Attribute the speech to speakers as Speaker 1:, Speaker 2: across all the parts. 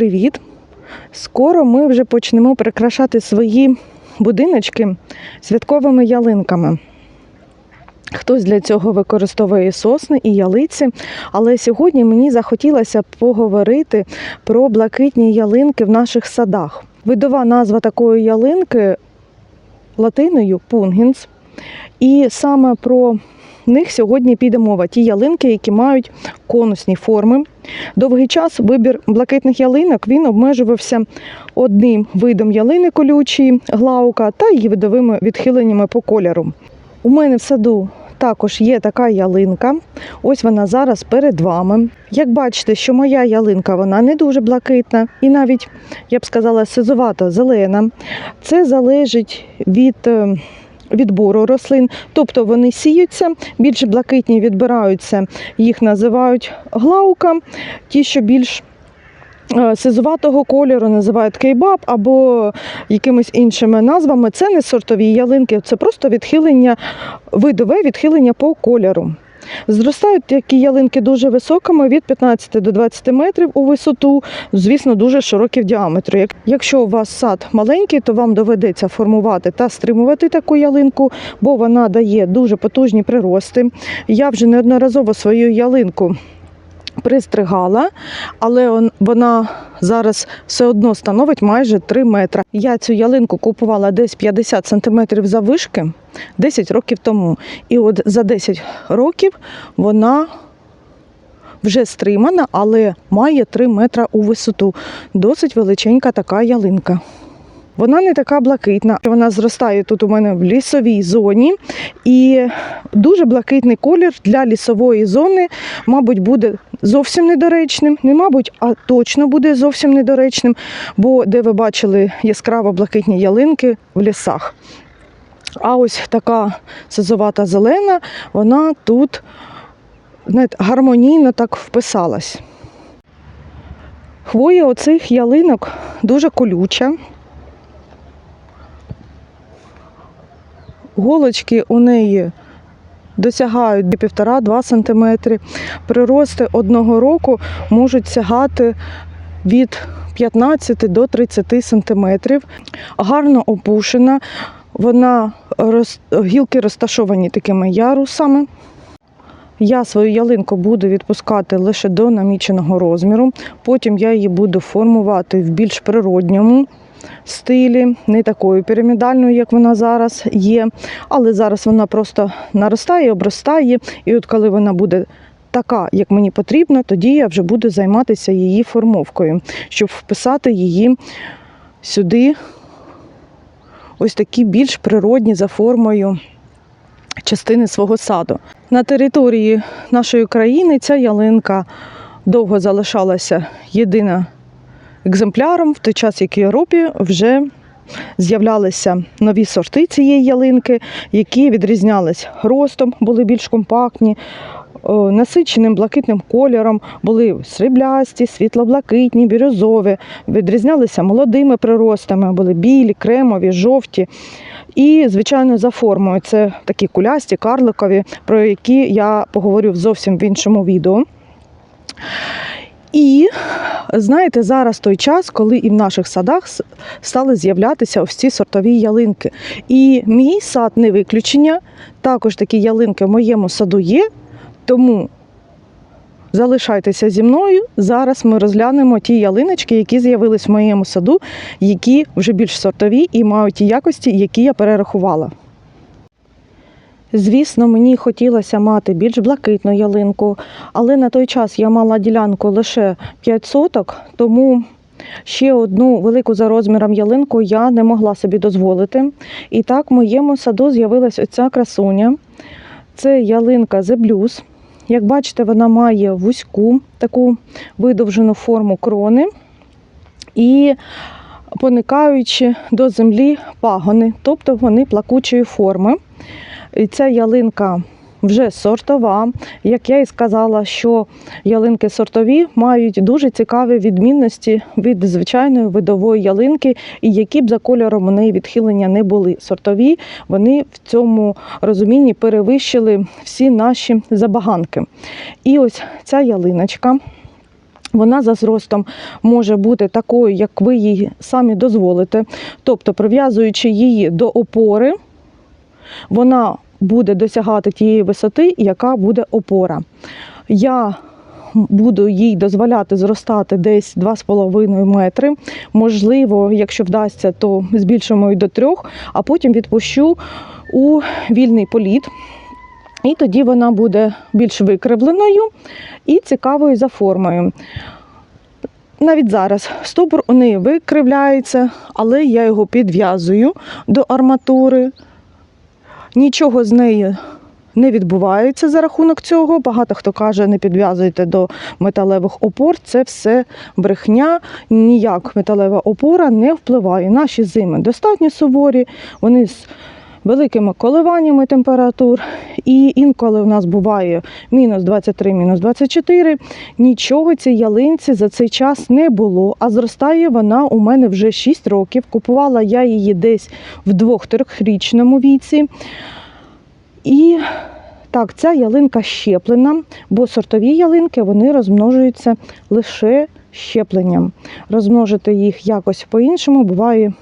Speaker 1: привіт! Скоро ми вже почнемо прикрашати свої будиночки святковими ялинками. Хтось для цього використовує сосни і ялиці, але сьогодні мені захотілося поговорити про блакитні ялинки в наших садах. Видова назва такої ялинки латиною пунгінс. І саме про них сьогодні піде мова. Ті ялинки, які мають конусні форми. Довгий час вибір блакитних ялинок він обмежувався одним видом ялини колючої, глаука та її видовими відхиленнями по кольору. У мене в саду також є така ялинка. Ось вона зараз перед вами. Як бачите, що моя ялинка вона не дуже блакитна і навіть, я б сказала, сизувато зелена. Це залежить від е, відбору рослин, тобто вони сіються, більш блакитні відбираються, їх називають глаука, ті, що більш е, сизуватого кольору називають кейбаб або якимись іншими назвами. Це не сортові ялинки, це просто відхилення, видове відхилення по кольору. Зростають такі ялинки дуже високими, від 15 до 20 метрів у висоту, звісно, дуже широкі в діаметрі. Як- Якщо у вас сад маленький, то вам доведеться формувати та стримувати таку ялинку, бо вона дає дуже потужні прирости. Я вже неодноразово свою ялинку пристригала, але вона зараз все одно становить майже 3 метри. Я цю ялинку купувала десь 50 сантиметрів завишки 10 років тому. І от за 10 років вона вже стримана, але має 3 метри у висоту. Досить величенька така ялинка. Вона не така блакитна. Вона зростає тут у мене в лісовій зоні. І дуже блакитний колір для лісової зони, мабуть, буде зовсім недоречним. Не мабуть, а точно буде зовсім недоречним, бо де ви бачили яскраво блакитні ялинки в лісах. А ось така сизовата зелена, вона тут знаєте, гармонійно так вписалась. Хвоя оцих ялинок дуже колюча. Голочки у неї досягають 1,5-2 см. Прирости одного року можуть сягати від 15 до 30 см. Гарно опушена. Вона гілки розташовані такими ярусами. Я свою ялинку буду відпускати лише до наміченого розміру. Потім я її буду формувати в більш природньому стилі, не такою пірамідальною, як вона зараз є. Але зараз вона просто наростає, обростає. І от коли вона буде така, як мені потрібно, тоді я вже буду займатися її формовкою, щоб вписати її сюди, ось такі більш природні за формою частини свого саду. На території нашої країни ця ялинка довго залишалася єдина екземпляром, в той час, як в Європі вже з'являлися нові сорти цієї ялинки, які відрізнялись ростом, були більш компактні, насиченим блакитним кольором, були сріблясті, світло-блакитні, бірюзові, відрізнялися молодими приростами, були білі, кремові, жовті. І, звичайно, за формою це такі кулясті, карликові, про які я поговорю зовсім в іншому відео. І знаєте, зараз той час, коли і в наших садах стали з'являтися ось ці сортові ялинки. І мій сад не виключення. Також такі ялинки в моєму саду є. Тому залишайтеся зі мною. Зараз ми розглянемо ті ялиночки, які з'явились в моєму саду, які вже більш сортові і мають ті якості, які я перерахувала. Звісно, мені хотілося мати більш блакитну ялинку, але на той час я мала ділянку лише 5 соток, тому ще одну велику за розміром ялинку я не могла собі дозволити. І так в моєму саду з'явилась оця красуня. Це ялинка Blues. Як бачите, вона має вузьку таку видовжену форму крони і поникаючи до землі пагони, тобто вони плакучої форми. І ця ялинка вже сортова. Як я і сказала, що ялинки сортові мають дуже цікаві відмінності від звичайної видової ялинки, і які б за кольором у неї відхилення не були сортові, вони в цьому розумінні перевищили всі наші забаганки. І ось ця ялиночка. Вона за зростом може бути такою, як ви їй самі дозволите. Тобто, прив'язуючи її до опори, вона буде досягати тієї висоти, яка буде опора. Я буду їй дозволяти зростати десь 2,5 метри. Можливо, якщо вдасться, то збільшимо і до 3, а потім відпущу у вільний політ. І тоді вона буде більш викривленою і цікавою за формою. Навіть зараз стовбур у неї викривляється, але я його підв'язую до арматури. Нічого з неї не відбувається за рахунок цього. Багато хто каже, не підв'язуйте до металевих опор. Це все брехня. Ніяк металева опора не впливає. Наші зими достатньо суворі, вони великими коливаннями температур. І інколи у нас буває мінус 23, мінус 24. Нічого цій ялинці за цей час не було. А зростає вона у мене вже 6 років. Купувала я її десь в 2-3-річному віці. І так, ця ялинка щеплена, бо сортові ялинки вони розмножуються лише щепленням. Розмножити їх якось по-іншому буває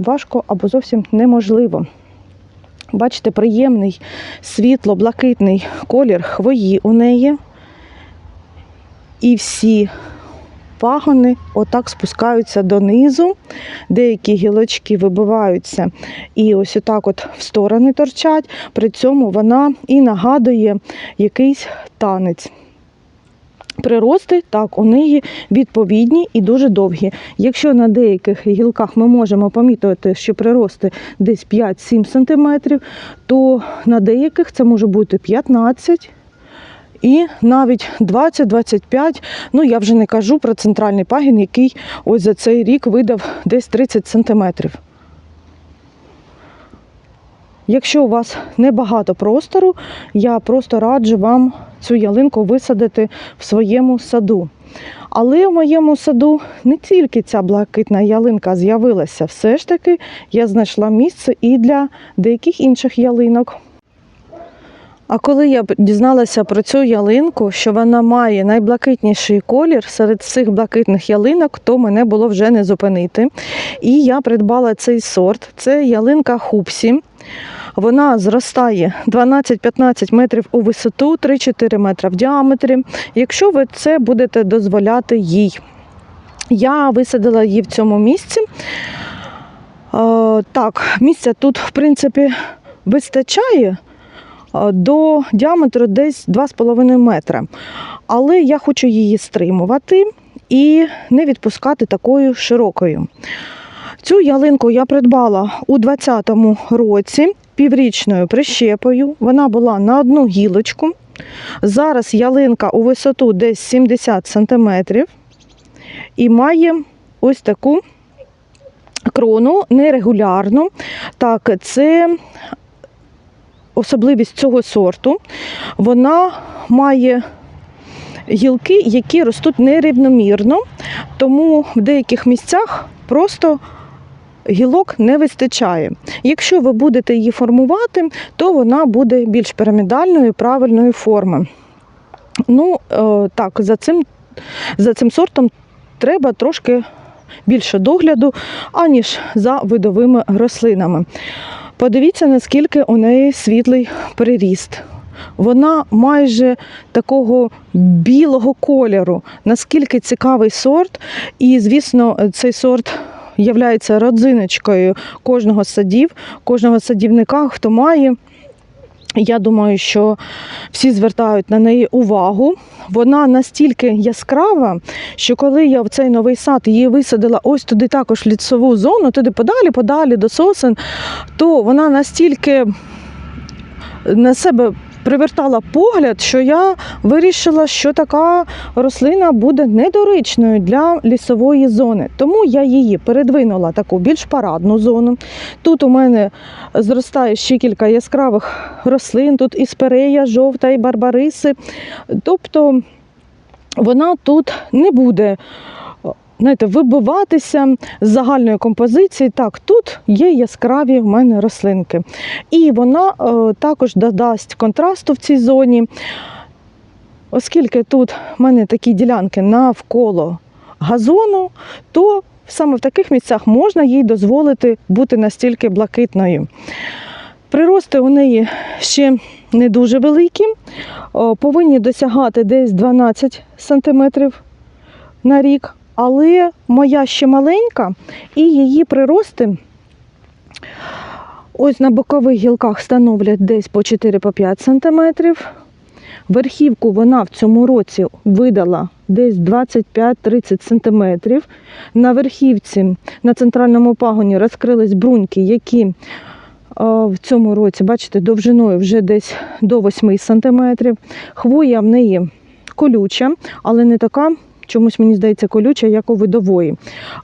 Speaker 1: важко або зовсім неможливо. Бачите, приємний світло-блакитний колір хвої у неї. І всі пагони отак спускаються донизу. Деякі гілочки вибиваються і ось отак от в сторони торчать. При цьому вона і нагадує якийсь танець. Прирости так, у неї відповідні і дуже довгі. Якщо на деяких гілках ми можемо помітити, що прирости десь 5-7 см, то на деяких це може бути 15 і навіть 20-25. Ну я вже не кажу про центральний пагін, який ось за цей рік видав десь 30 см. Якщо у вас небагато простору, я просто раджу вам цю ялинку висадити в своєму саду. Але в моєму саду не тільки ця блакитна ялинка з'явилася, все ж таки я знайшла місце і для деяких інших ялинок. А коли я дізналася про цю ялинку, що вона має найблакитніший колір серед всіх блакитних ялинок, то мене було вже не зупинити. І я придбала цей сорт. Це ялинка Хупсі. Вона зростає 12-15 метрів у висоту, 3-4 метри в діаметрі. Якщо ви це будете дозволяти їй. Я висадила її в цьому місці. Е, так, місця тут, в принципі, вистачає е, до діаметру десь 2,5 метра. Але я хочу її стримувати і не відпускати такою широкою. Цю ялинку я придбала у 2020 році піврічною прищепою. Вона була на одну гілочку. Зараз ялинка у висоту десь 70 см і має ось таку крону нерегулярну. Так, це особливість цього сорту. Вона має гілки, які ростуть нерівномірно, тому в деяких місцях просто гілок не вистачає. Якщо ви будете її формувати, то вона буде більш пірамідальної, правильної форми. Ну, е, так, за цим, за цим сортом треба трошки більше догляду, аніж за видовими рослинами. Подивіться, наскільки у неї світлий приріст. Вона майже такого білого кольору. Наскільки цікавий сорт. І, звісно, цей сорт являється родзиночкою кожного садів, кожного садівника, хто має. Я думаю, що всі звертають на неї увагу. Вона настільки яскрава, що коли я в цей новий сад її висадила ось туди також лісову зону, туди подалі, подалі до сосен, то вона настільки на себе привертала погляд, що я вирішила, що така рослина буде недоречною для лісової зони. Тому я її передвинула таку більш парадну зону. Тут у мене зростає ще кілька яскравих рослин, тут і жовта, і барбариси. Тобто вона тут не буде. Знаєте, вибиватися з загальної композиції. Так, тут є яскраві в мене рослинки. І вона е, також додасть контрасту в цій зоні. Оскільки тут в мене такі ділянки навколо газону, то саме в таких місцях можна їй дозволити бути настільки блакитною. Прирости у неї ще не дуже великі, повинні досягати десь 12 см на рік, але моя ще маленька, і її прирости ось на бокових гілках становлять десь по 4-5 см. Верхівку вона в цьому році видала десь 25-30 см. На верхівці на центральному пагоні розкрились бруньки, які е, в цьому році, бачите, довжиною вже десь до 8 см. Хвоя в неї колюча, але не така, чомусь мені здається, колюча, як у видової.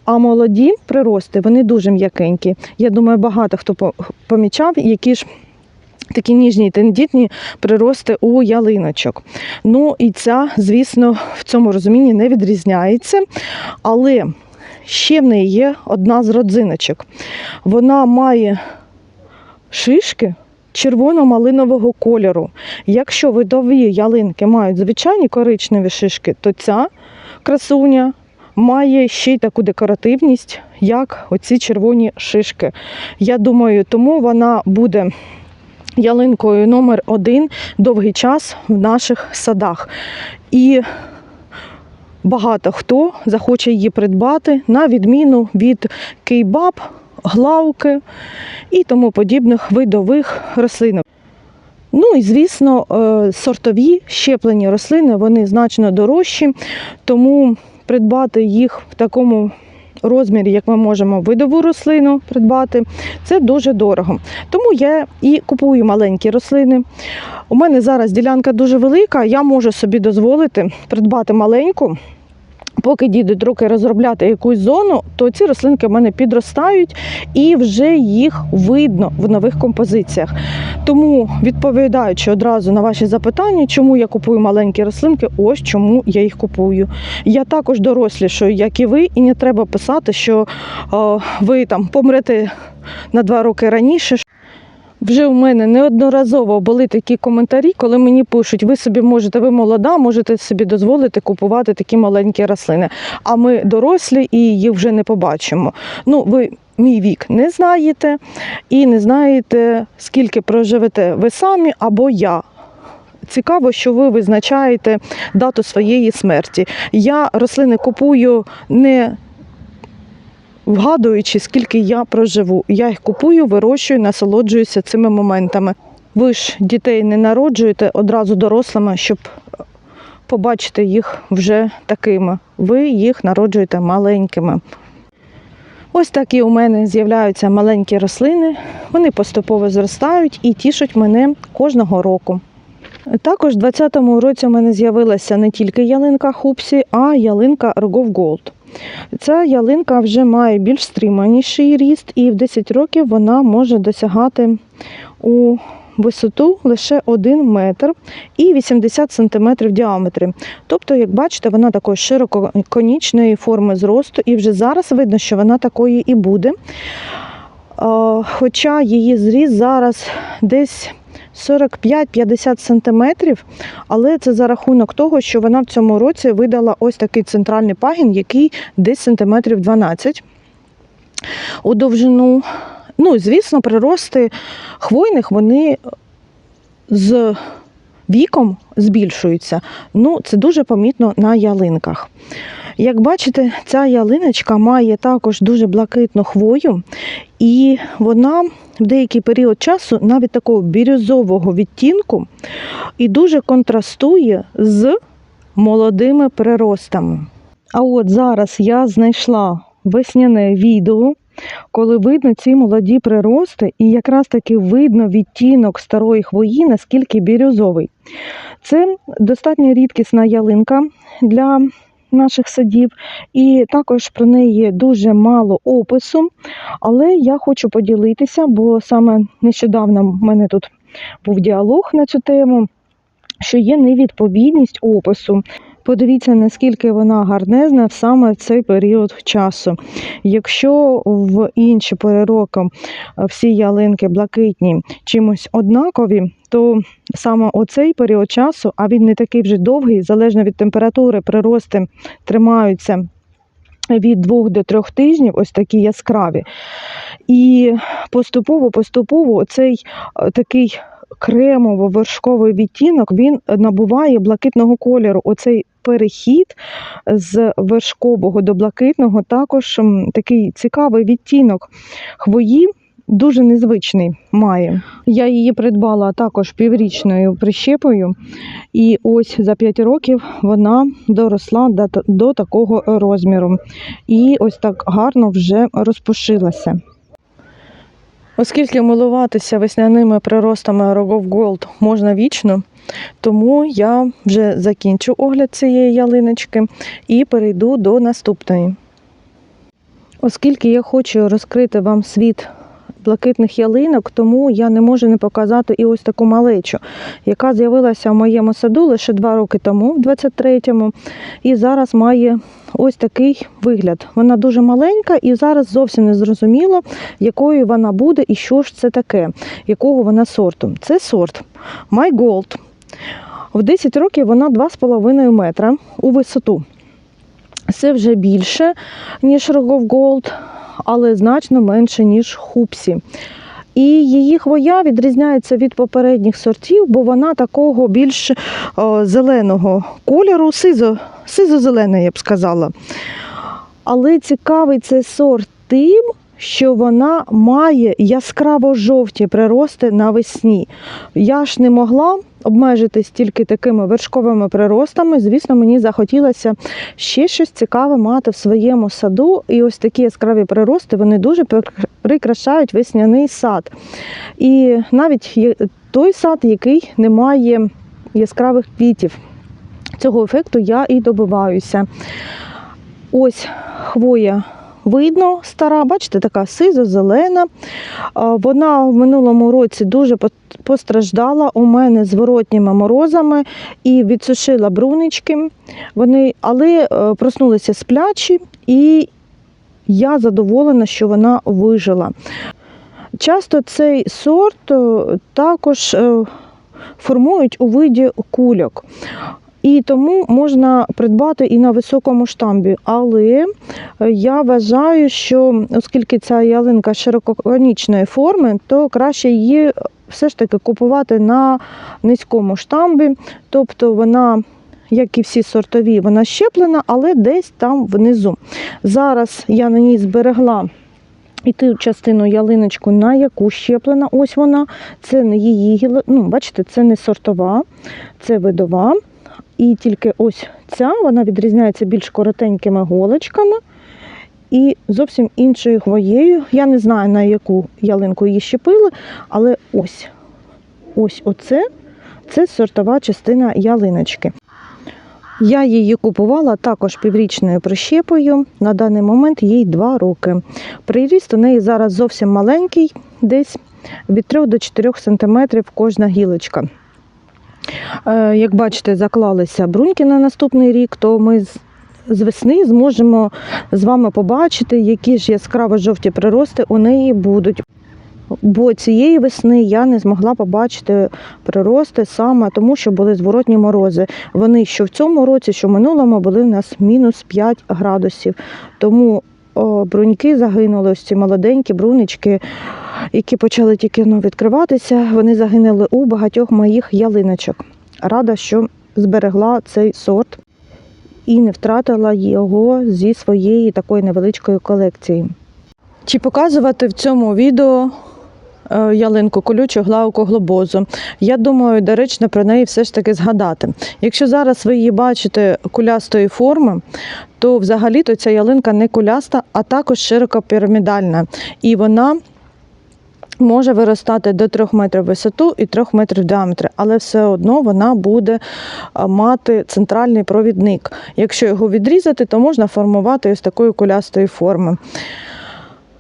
Speaker 1: А молоді прирости, вони дуже м'якенькі. Я думаю, багато хто помічав, які ж такі ніжні тендітні прирости у ялиночок. Ну і ця, звісно, в цьому розумінні не відрізняється. Але ще в неї є одна з родзиночок. Вона має шишки червоно-малинового кольору. Якщо видові ялинки мають звичайні коричневі шишки, то ця красуня має ще й таку декоративність, як оці червоні шишки. Я думаю, тому вона буде ялинкою номер один довгий час в наших садах. І багато хто захоче її придбати на відміну від кейбаб, глауки і тому подібних видових рослин. Ну і звісно, е, сортові щеплені рослини вони значно дорожчі, тому придбати їх в такому розмірі, як ми можемо видову рослину придбати, це дуже дорого. Тому я і купую маленькі рослини. У мене зараз ділянка дуже велика, я можу собі дозволити придбати маленьку. Поки дійдуть руки розробляти якусь зону, то ці рослинки в мене підростають і вже їх видно в нових композиціях. Тому, відповідаючи одразу на ваші запитання, чому я купую маленькі рослинки, ось чому я їх купую. Я також дорослішаю, як і ви, і не треба писати, що о, ви там помрете на два роки раніше. Вже у мене неодноразово були такі коментарі, коли мені пишуть, ви собі можете, ви молода, можете собі дозволити купувати такі маленькі рослини. А ми дорослі і їх вже не побачимо. Ну, ви мій вік не знаєте і не знаєте, скільки проживете ви самі або я. Цікаво, що ви визначаєте дату своєї смерті. Я рослини купую не вгадуючи, скільки я проживу. Я їх купую, вирощую, насолоджуюся цими моментами. Ви ж дітей не народжуєте одразу дорослими, щоб побачити їх вже такими. Ви їх народжуєте маленькими. Ось такі у мене з'являються маленькі рослини. Вони поступово зростають і тішать мене кожного року. Також у 2020 році у мене з'явилася не тільки ялинка Хупсі, а ялинка Rogov Gold. Ця ялинка вже має більш стриманіший ріст, і в 10 років вона може досягати у висоту лише 1 метр і 80 сантиметрів в діаметрі. Тобто, як бачите, вона такої ширококонічної форми зросту, і вже зараз видно, що вона такої і буде. Хоча її зріст зараз десь 45-50 сантиметрів, але це за рахунок того, що вона в цьому році видала ось такий центральний пагін, який десь сантиметрів 12 у довжину. Ну, звісно, прирости хвойних вони з віком збільшуються. Ну, це дуже помітно на ялинках. Як бачите, ця ялиночка має також дуже блакитну хвою, і вона в деякий період часу навіть такого бірюзового відтінку і дуже контрастує з молодими приростами. А от зараз я знайшла весняне відео, коли видно ці молоді прирости, і якраз таки видно відтінок старої хвої, наскільки бірюзовий. Це достатньо рідкісна ялинка для наших садів, і також про неї дуже мало опису. Але я хочу поділитися, бо саме нещодавно в мене тут був діалог на цю тему, що є невідповідність опису. Подивіться, наскільки вона гарнезна саме в цей період часу. Якщо в інші пори року е, всі ялинки блакитні чимось однакові, то саме оцей період часу, а він не такий вже довгий, залежно від температури, прирости тримаються від двох до трьох тижнів, ось такі яскраві. І поступово-поступово цей е, такий кремово-вершковий відтінок він набуває блакитного кольору. Оцей перехід з вершкового до блакитного також такий цікавий відтінок хвої. Дуже незвичний має. Я її придбала також піврічною прищепою, і ось за 5 років вона доросла до такого розміру. І ось так гарно вже розпушилася. Оскільки милуватися весняними приростами Rogov Gold можна вічно, тому я вже закінчу огляд цієї ялиночки і перейду до наступної. Оскільки я хочу розкрити вам світ блакитних ялинок, тому я не можу не показати і ось таку малечу, яка з'явилася в моєму саду лише два роки тому, в 23-му, і зараз має ось такий вигляд. Вона дуже маленька і зараз зовсім не зрозуміло, якою вона буде і що ж це таке, якого вона сорту. Це сорт My Gold. В 10 років вона 2,5 метра у висоту. Це вже більше, ніж Рогов Gold, але значно менше, ніж Хупсі. І її хвоя відрізняється від попередніх сортів, бо вона такого більш о, зеленого кольору, сизо, сизо зелена я б сказала. Але цікавий цей сорт тим, що вона має яскраво-жовті прирости навесні. Я ж не могла обмежитись тільки такими вершковими приростами. Звісно, мені захотілося ще щось цікаве мати в своєму саду. І ось такі яскраві прирости вони дуже прикрашають весняний сад. І навіть той сад, який не має яскравих квітів. Цього ефекту я і добиваюся. Ось хвоя видно стара, бачите, така сизо-зелена. Вона в минулому році дуже постраждала у мене зворотніми морозами і відсушила брунички. Вони, але е, проснулися сплячі, і я задоволена, що вона вижила. Часто цей сорт е, також е, формують у виді кульок. І тому можна придбати і на високому штамбі. Але е, я вважаю, що оскільки ця ялинка ширококонічної форми, то краще її все ж таки купувати на низькому штамбі. Тобто вона, як і всі сортові, вона щеплена, але десь там внизу. Зараз я на ній зберегла. І ту частину ялиночку, на яку щеплена, ось вона. Це не її, ну, бачите, це не сортова, це видова. І тільки ось ця вона відрізняється більш коротенькими голочками і зовсім іншою хвоєю. Я не знаю, на яку ялинку її щепили, але ось ось оце це сортова частина ялиночки. Я її купувала також піврічною прищепою. На даний момент їй 2 роки. Приріст у неї зараз зовсім маленький, десь від 3 до 4 см кожна гілочка. Е, Як бачите, заклалися бруньки на наступний рік, то ми з- весни зможемо з вами побачити, які ж яскраво жовті прирости у неї будуть. Бо цієї весни я не змогла побачити прирости саме тому, що були зворотні морози. Вони що в цьому році, що в минулому були в нас мінус 5 градусів. Тому бруньки загинули, ось ці молоденькі брунички, які почали тільки ну, відкриватися. Вони загинули у багатьох моїх ялиночок. Рада, що зберегла цей сорт і не втратила його зі своєї такої невеличкої колекції. Чи показувати в цьому відео ялинку колючу главку глобозу? Я думаю, доречно про неї все ж таки згадати. Якщо зараз ви її бачите кулястої форми, то взагалі-то ця ялинка не куляста, а також широкопірамідальна. І вона може виростати до 3 метрів висоту і 3 метрів в діаметрі, але все одно вона буде мати центральний провідник. Якщо його відрізати, то можна формувати ось такої кулястої форми.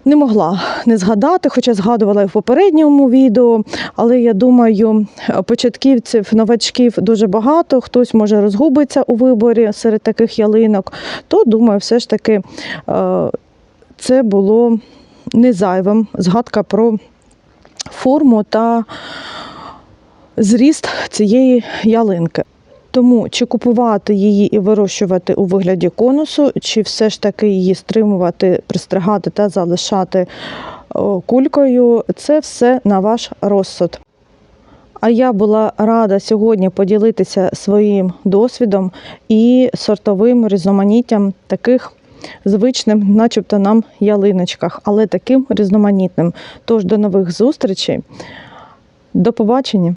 Speaker 1: Не могла не згадати, хоча згадувала і в попередньому відео. Але я думаю, початківців, новачків дуже багато. Хтось може розгубиться у виборі серед таких ялинок. То думаю, все ж таки е, це було не зайвим. Згадка про форму та зріст цієї ялинки. Тому чи купувати її і вирощувати у вигляді конусу, чи все ж таки її стримувати, пристригати та залишати кулькою, це все на ваш розсуд. А я була рада сьогодні поділитися своїм досвідом і сортовим різноманіттям таких звичним, начебто нам ялиночках, але таким різноманітним. Тож до нових зустрічей. До побачення!